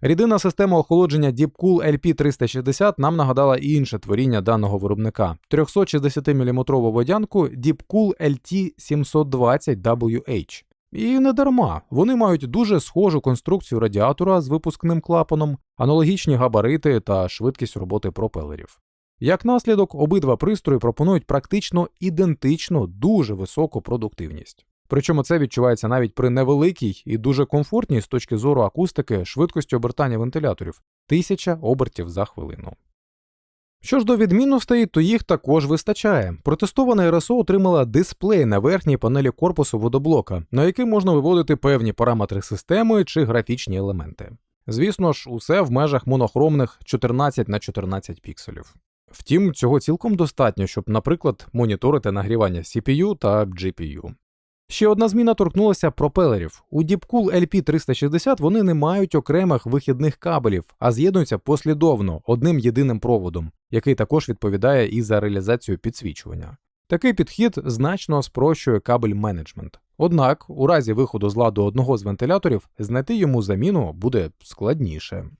Рідина система охолодження Deepcool LP360 нам нагадала і інше творіння даного виробника 360-мм водянку Deepcool LT720WH. І не дарма. Вони мають дуже схожу конструкцію радіатора з випускним клапаном, аналогічні габарити та швидкість роботи пропелерів. Як наслідок, обидва пристрої пропонують практично ідентичну, дуже високу продуктивність. Причому це відчувається навіть при невеликій і дуже комфортній з точки зору акустики швидкості обертання вентиляторів 1000 обертів за хвилину. Що ж до відмінностей, то їх також вистачає. Протестована РСО отримала дисплей на верхній панелі корпусу водоблока, на який можна виводити певні параметри системи чи графічні елементи. Звісно ж, усе в межах монохромних 14 на 14 пікселів. Втім, цього цілком достатньо, щоб, наприклад, моніторити нагрівання CPU та GPU. Ще одна зміна торкнулася пропелерів. У Deepcool LP360 вони не мають окремих вихідних кабелів, а з'єднуються послідовно одним єдиним проводом, який також відповідає і за реалізацію підсвічування. Такий підхід значно спрощує кабель менеджмент. Однак, у разі виходу з ладу одного з вентиляторів, знайти йому заміну буде складніше.